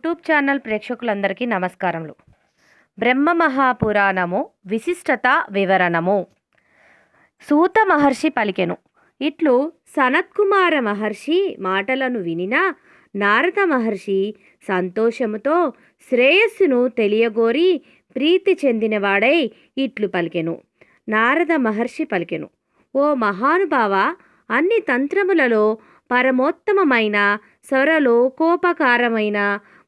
YouTube channel ప్రేక్షకులందరికీ నమస్కారములు. బ్రహ్మ మహాపురాణము విశిష్టత వివరణము. సూత మహర్షి పలికెను. ఇట్లు సనత్కుమార మహర్షి మాటలను వినిన నారద మహర్షి సంతోషముతో శ్రేయస్సును తెలియగోరి ప్రీతి చెందినవాడై ఇట్లు పలికెను. నారద మహర్షి పలికెను. ఓ మహానుభావ అన్ని తంత్రములలో పరమోత్తమమైన స్వరలోకోపకారమైన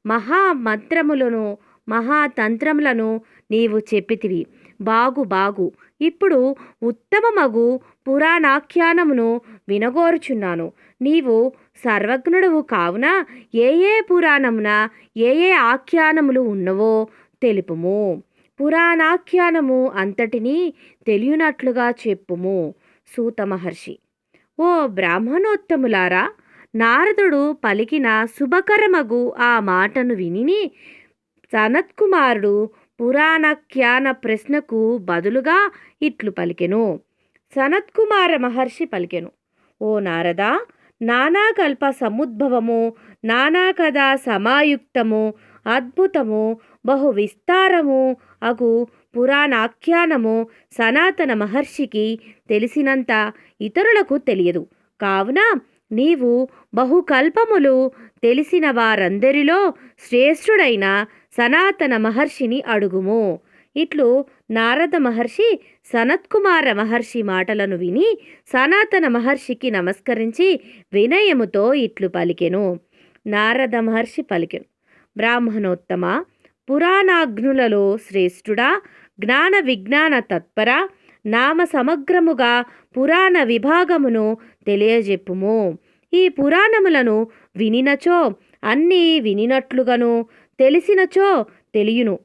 మహామంత్రములను మహాతంత్రములను నీవు చెప్పితివి. బాగు బాగు. ఇప్పుడు ఉత్తమమగు పురాణాఖ్యానమును వినగోరుచున్నాను. నీవు సర్వజ్ఞుడవు కావున ఏ ఏ పురాణమున ఏ ఏ ఆఖ్యానములు ఉన్నవో తెలుపుము. పురాణాఖ్యానము అంతటినీ తెలియనట్లుగా చెప్పుము. సూత మహర్షి. ఓ బ్రాహ్మణోత్తములారా నారదుడు పలికిన శుభకరమగు ఆ మాటను విని సనత్కుమారుడు పురాణాఖ్యాన ప్రశ్నకు బదులుగా ఇట్లు పలికెను. సనత్కుమార మహర్షి పలికెను. ఓ నారద నానాకల్ప సముద్భవము నానాకథా సమాయుక్తము అద్భుతము బహు విస్తారము అగు పురాణాఖ్యానము సనాతన మహర్షికి తెలిసినంత ఇతరులకు తెలియదు. కావున నీవు బహుకల్పములు తెలిసిన వారందరిలో శ్రేష్ఠుడైన సనాతన మహర్షిని అడుగుము. ఇట్లు నారద మహర్షి సనత్కుమార మహర్షి మాటలను విని సనాతన మహర్షికి నమస్కరించి వినయముతో ఇట్లు పలికెను. నారద మహర్షి పలికెను. బ్రాహ్మణోత్తమ పురాణాగ్నులలో శ్రేష్ఠుడా జ్ఞాన విజ్ఞాన తత్పర నామ సమగ్రముగా పురాణ విభాగమును తెలియజెప్పుము. ఈ పురాణములను వినినచో అన్నీ వినినట్లుగాను తెలిసినచో తెలియును.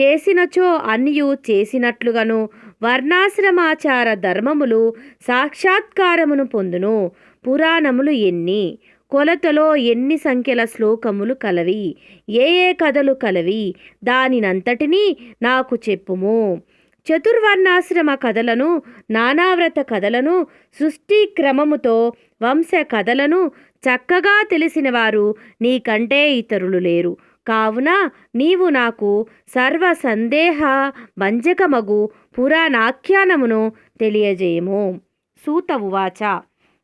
చేసినచో అన్నియు చేసినట్లుగాను వర్ణాశ్రమాచార ధర్మములు సాక్షాత్కారమును పొందును. పురాణములు ఎన్ని కొలతలో ఎన్ని సంఖ్యల శ్లోకములు కలవి ఏ ఏ కథలు కలవి దానినంతటినీ నాకు చెప్పుము. చతుర్వర్ణాశ్రమ కథలను నానావ్రత కథలను సృష్టి క్రమముతో వంశ కథలను చక్కగా తెలిసిన వారు నీకంటే ఇతరులు లేరు. కావున నీవు నాకు సర్వ సందేహ భంజకమగు పురాణాఖ్యానమును తెలియజేయము. సూత ఉవాచ.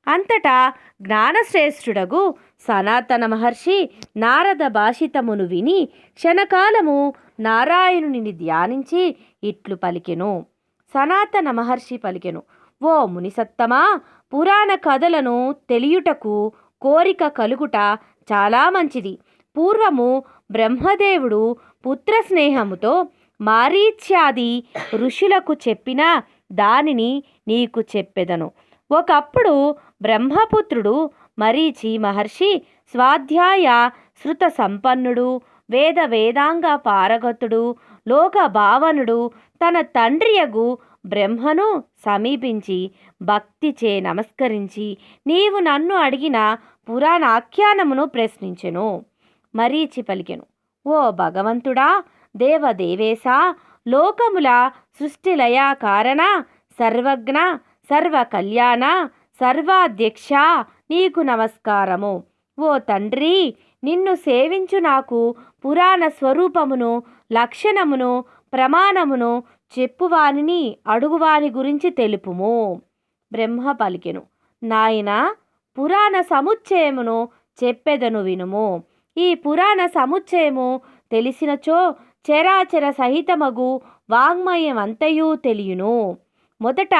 అంతటా జ్ఞానశ్రేష్ఠుడగు సనాతన మహర్షి నారద భాషితమును విని క్షణకాలము నారాయణుని ధ్యానించి ఇట్లు పలికెను. సనాతన మహర్షి పలికెను. ఓ మునిసత్తమా పురాణ కథలను తెలియుటకు కోరిక కలుగుట చాలా మంచిది. పూర్వము బ్రహ్మదేవుడు పుత్ర స్నేహముతో మారీచ్యాది ఋషులకు చెప్పిన దానిని నీకు చెప్పెదను. ఒకప్పుడు బ్రహ్మపుత్రుడు మరీచి మహర్షి స్వాధ్యాయ శృత సంపన్నుడు వేద వేదాంగ పారగతుడు లోక భావనుడు తన తండ్రియగు బ్రహ్మను సమీపించి భక్తిచే నమస్కరించి నీవు నన్ను అడిగిన పురాణాఖ్యానమును ప్రశ్నించెను మరీచి పలికెను. ఓ భగవంతుడా దేవదేవేశ లోకముల సృష్టిలయ కారణ సర్వజ్ఞ సర్వ కళ్యాణ సర్వాధ్యక్ష నీకు నమస్కారము. ఓ తండ్రి నిన్ను సేవించు నాకు పురాణ స్వరూపమును లక్షణమును ప్రమాణమును చెప్పువానిని అడుగువాని గురించి తెలుపుము. బ్రహ్మ పలికెను. నాయన పురాణ సముచ్చయమును చెప్పెదను వినుము. ఈ పురాణ సముచ్చయము తెలిసినచో చరాచర సహితమగు వాంగ్మయమంతయు తెలియును. మొదట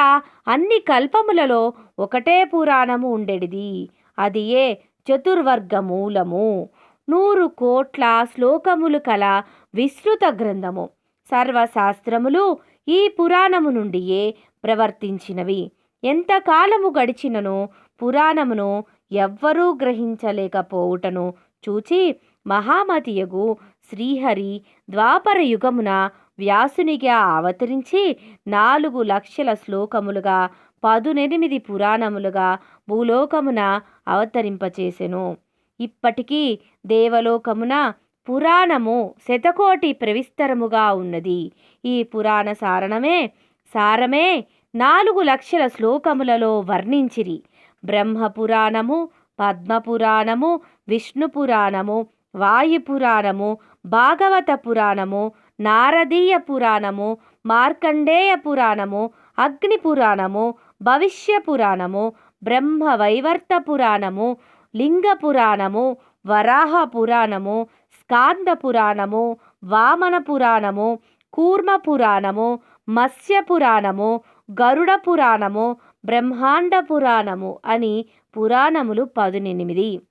అన్ని కల్పములలో ఒకటే పురాణము ఉండెడిది. అది ఏ చతుర్వర్గ మూలము నూరు కోట్ల శ్లోకములు కల విస్తృత గ్రంథము. సర్వశాస్త్రములు ఈ పురాణము నుండియే ప్రవర్తించినవి. ఎంతకాలము గడిచినను పురాణమును ఎవ్వరూ గ్రహించలేకపోవుటను చూచి మహామతియగు శ్రీహరి ద్వాపర యుగమున వ్యాసునిగా అవతరించి నాలుగు లక్షల శ్లోకములుగా పదునెనిమిది పురాణములుగా భూలోకమున అవతరింపచేసెను. ఇప్పటికీ దేవలోకమున పురాణము శతకోటి ప్రవిస్తరముగా ఉన్నది. ఈ పురాణ సారణమే సారమే నాలుగు లక్షల శ్లోకములలో వర్ణించిరి. బ్రహ్మ పురాణము పద్మపురాణము విష్ణు పురాణము పురాణము భాగవత పురాణము నారదీయ పురాణము మార్కండేయ పురాణము అగ్ని పురాణము భవిష్య పురాణము బ్రహ్మ వైవర్త పురాణము లింగ పురాణము వరాహ పురాణము స్కాంద పురాణము వామన పురాణము కూర్మ పురాణము మత్స్య పురాణము గరుడ పురాణము బ్రహ్మాండ పురాణము అని పురాణములు పదునెనిమిది.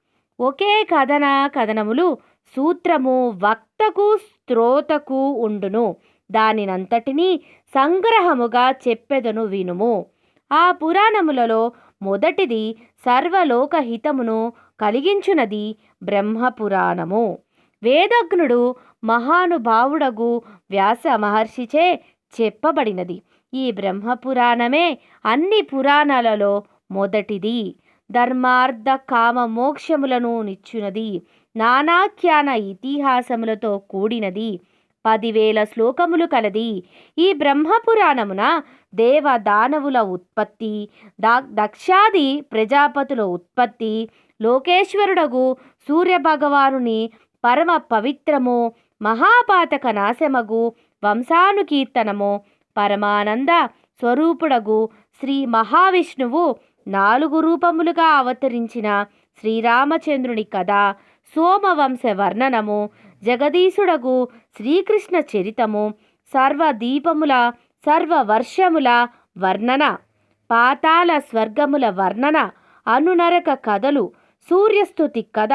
ఒకే కథన కథనములు సూత్రము వక్తకు శ్రోతకు ఉండును. దానినంతటినీ సంగ్రహముగా చెప్పెదను వినుము. ఆ పురాణములలో మొదటిది సర్వలోకహితమును కలిగించునది బ్రహ్మపురాణము. వేదజ్ఞుడు మహానుభావుడగు వ్యాస మహర్షిచే చెప్పబడినది. ఈ బ్రహ్మపురాణమే అన్ని పురాణాలలో మొదటిది. ధర్మార్థ కామ మోక్షములను నిచ్చునది. నానాఖ్యాన ఇతిహాసములతో కూడినది. పదివేల శ్లోకములు కలది. ఈ బ్రహ్మపురాణమున దేవ దానవుల ఉత్పత్తి దా దక్షాది ప్రజాపతుల ఉత్పత్తి లోకేశ్వరుడగు సూర్యభగవానుని పరమ పవిత్రము మహాపాతక నాశమగు వంశానుకీర్తనము పరమానంద స్వరూపుడగు శ్రీ మహావిష్ణువు నాలుగు రూపములుగా అవతరించిన శ్రీరామచంద్రుని కథ సోమవంశ వర్ణనము జగదీశుడగు శ్రీకృష్ణ చరితము సర్వదీపముల సర్వవర్షముల వర్ణన పాతాళ స్వర్గముల వర్ణన అనునరక కథలు సూర్యస్థుతి కథ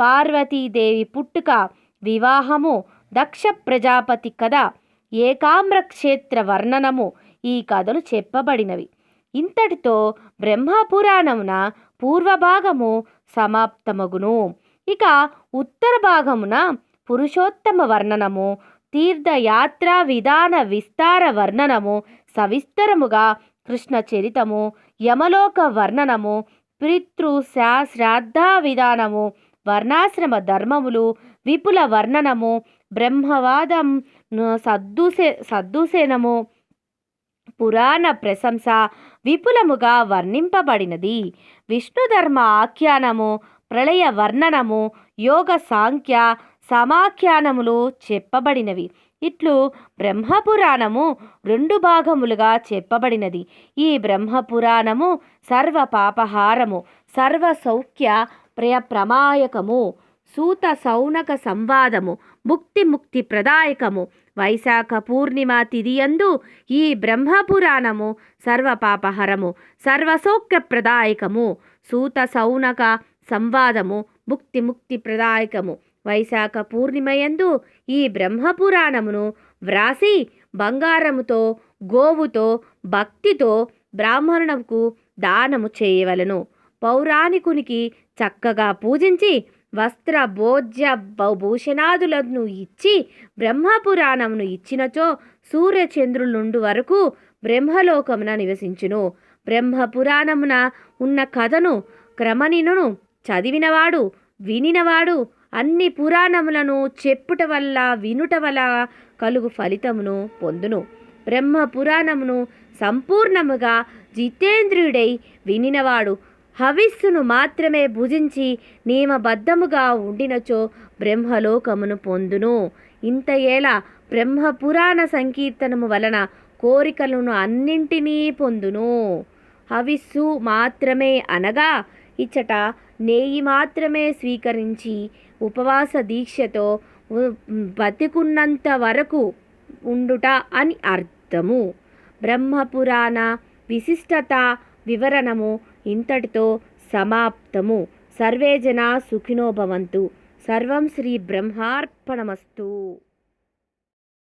పార్వతీదేవి పుట్టుక వివాహము దక్ష ప్రజాపతి కథ ఏకామ్ర క్షేత్ర వర్ణనము ఈ కథలు చెప్పబడినవి. ఇంతటితో బ్రహ్మపురాణమున పూర్వభాగము సమాప్తమగును. ఇక ఉత్తర భాగమున పురుషోత్తమ వర్ణనము తీర్థయాత్ర విధాన విస్తార వర్ణనము సవిస్తరముగా కృష్ణ చరితము యమలోక వర్ణనము పితృ శ్రాద్ధ విధానము వర్ణాశ్రమ ధర్మములు విపుల వర్ణనము బ్రహ్మవాదం సద్దుసే సద్దుసేనము పురాణ ప్రశంస విపులముగా వర్ణింపబడినది. విష్ణుధర్మ ఆఖ్యానము ప్రళయ వర్ణనము యోగ సాంఖ్య సమాఖ్యానములు చెప్పబడినవి. ఇట్లు బ్రహ్మపురాణము రెండు భాగములుగా చెప్పబడినది. ఈ బ్రహ్మపురాణము సర్వ పాపహారము సర్వ సౌఖ్య ప్రయ ప్రమాయకము సూత సౌనక సంవాదము ముక్తి ముక్తి ప్రదాయకము వైశాఖ పూర్ణిమ తిథియందు ఈ బ్రహ్మపురాణము సర్వపాపహరము సర్వసౌఖ్య ప్రదాయకము సూత సౌనక సంవాదము ముక్తి ముక్తి ప్రదాయకము వైశాఖ పూర్ణిమయందు ఈ బ్రహ్మపురాణమును వ్రాసి బంగారముతో గోవుతో భక్తితో బ్రాహ్మణునకు దానము చేయవలను. పౌరాణికునికి చక్కగా పూజించి వస్త్ర భోజ్య భూషణాదులను ఇచ్చి బ్రహ్మపురాణమును ఇచ్చినచో సూర్యచంద్రులుండు వరకు బ్రహ్మలోకమున నివసించును. బ్రహ్మపురాణమున ఉన్న కథను క్రమణిను చదివినవాడు వినినవాడు అన్ని పురాణములను చెప్పుట వల్ల వినుట వల్ల కలుగు ఫలితమును పొందును. బ్రహ్మ పురాణమును సంపూర్ణముగా జితేంద్రియుడై వినినవాడు. హవిస్సును మాత్రమే భుజించి నియమబద్ధముగా ఉండినచో బ్రహ్మలోకమును పొందును. ఇంత ఏలా బ్రహ్మ పురాణ సంకీర్తనము వలన కోరికలను అన్నింటినీ పొందును. హవిస్సు మాత్రమే అనగా ఇచ్చట నెయ్యి మాత్రమే స్వీకరించి ఉపవాస దీక్షతో బతికున్నంత వరకు ఉండుట అని అర్థము. బ్రహ్మపురాణ విశిష్టత వివరణము ఇంతటితో సమాప్తము. సర్వే జనా సుఖినో భవంతు. సర్వం శ్రీ బ్రహ్మార్పణమస్తు.